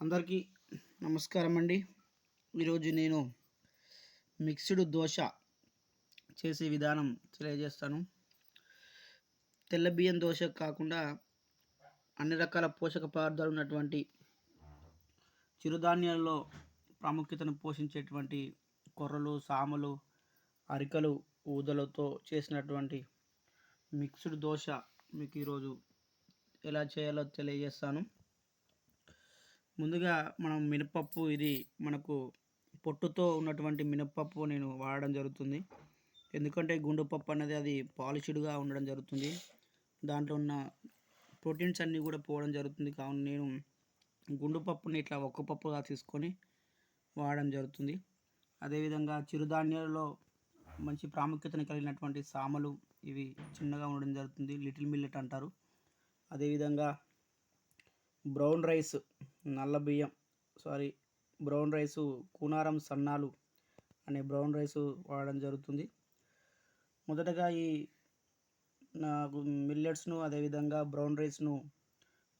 అందరికీ నమస్కారం అండి ఈరోజు నేను మిక్స్డ్ దోశ చేసే విధానం తెలియజేస్తాను. తెల్ల బియ్యం దోశ కాకుండా అన్ని రకాల పోషక పదార్థాలు ఉన్నటువంటి చిరుధాన్యాల్లో ప్రాముఖ్యతను పోషించేటువంటి కొర్రలు సామలు అరికలు ఊదలతో చేసినటువంటి మిక్స్డ్ దోశ మీకు ఈరోజు ఎలా చేయాలో తెలియజేస్తాను. ముందుగా మనం మినపప్పు ఇది మనకు పొట్టుతో ఉన్నటువంటి మినపప్పు నేను వాడడం జరుగుతుంది. ఎందుకంటే గుండు పప్పు అనేది అది పాలిష్డ్గా ఉండడం జరుగుతుంది. దాంట్లో ఉన్న ప్రోటీన్స్ అన్నీ కూడా పోవడం జరుగుతుంది. కావున నేను గుండు పప్పుని ఇట్లా ఒక్క పప్పుగా తీసుకొని వాడడం జరుగుతుంది. అదేవిధంగా చిరుధాన్యాలలో మంచి ప్రాముఖ్యతను కలిగినటువంటి సామలు ఇవి చిన్నగా ఉండడం జరుగుతుంది. లిటిల్ మిల్లెట్ అంటారు. అదేవిధంగా బ్రౌన్ రైస్ నల్ల బియ్యం సారీ బ్రౌన్ రైసు కూనారం సన్నాలు అనే బ్రౌన్ రైసు వాడడం జరుగుతుంది. మొదటగా ఈ నాకు మిల్లెట్స్ను అదేవిధంగా బ్రౌన్ రైస్ను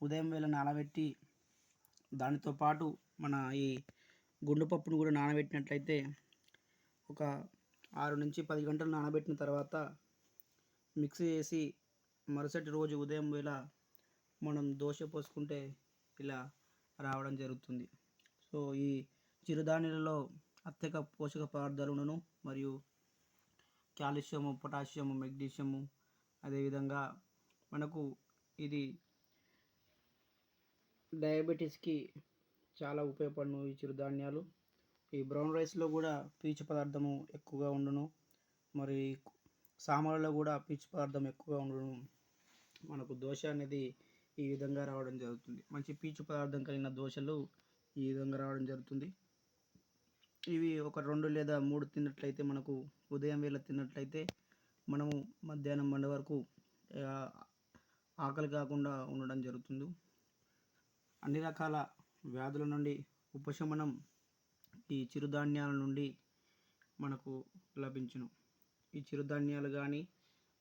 ఉదయం వేళ నానబెట్టి దానితో పాటు మన ఈ గుండుపప్పును కూడా నానబెట్టినట్లయితే ఒక ఆరు నుంచి పది గంటలు నానబెట్టిన తర్వాత మిక్సీ చేసి మరుసటి రోజు ఉదయం వేళ మనం దోశ పోసుకుంటే ఇలా రావడం జరుగుతుంది. సో ఈ చిరుధాన్యాలలో అత్యక పోషక పదార్థాలను మరియు కాల్షియము పొటాషియము మెగ్నీషియము అదేవిధంగా మనకు ఇది డయాబెటీస్కి చాలా ఉపయోగపడును ఈ చిరుధాన్యాలు. ఈ బ్రౌన్ రైస్లో కూడా పీచు పదార్థము ఎక్కువగా ఉండును. మరి సాంబార్లో కూడా పీచు పదార్థం ఎక్కువగా ఉండును. మనకు దోశ అనేది ఈ విధంగా రావడం జరుగుతుంది. మంచి పీచు పదార్థం కలిగిన దోశలు ఈ విధంగా రావడం జరుగుతుంది. ఇవి ఒక రెండు లేదా మూడు తిన్నట్లయితే మనకు ఉదయం వేళ తిన్నట్లయితే మనము మధ్యాహ్నం మండ వరకు ఆకలి కాకుండా ఉండడం జరుగుతుంది. అన్ని రకాల వ్యాధుల నుండి ఉపశమనం ఈ చిరుధాన్యాల నుండి మనకు లభించును. ఈ చిరుధాన్యాలు కానీ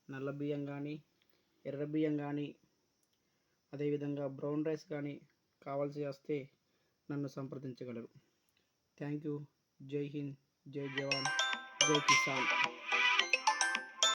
నల్ల బియ్యం కానీ ఎర్ర బియ్యం కానీ అదేవిధంగా బ్రౌన్ రైస్ కానీ కావాల్సి వస్తే నన్ను సంప్రదించగలరు. Thank you. జై హింద్. జై జవాన్. జై కిసాన్.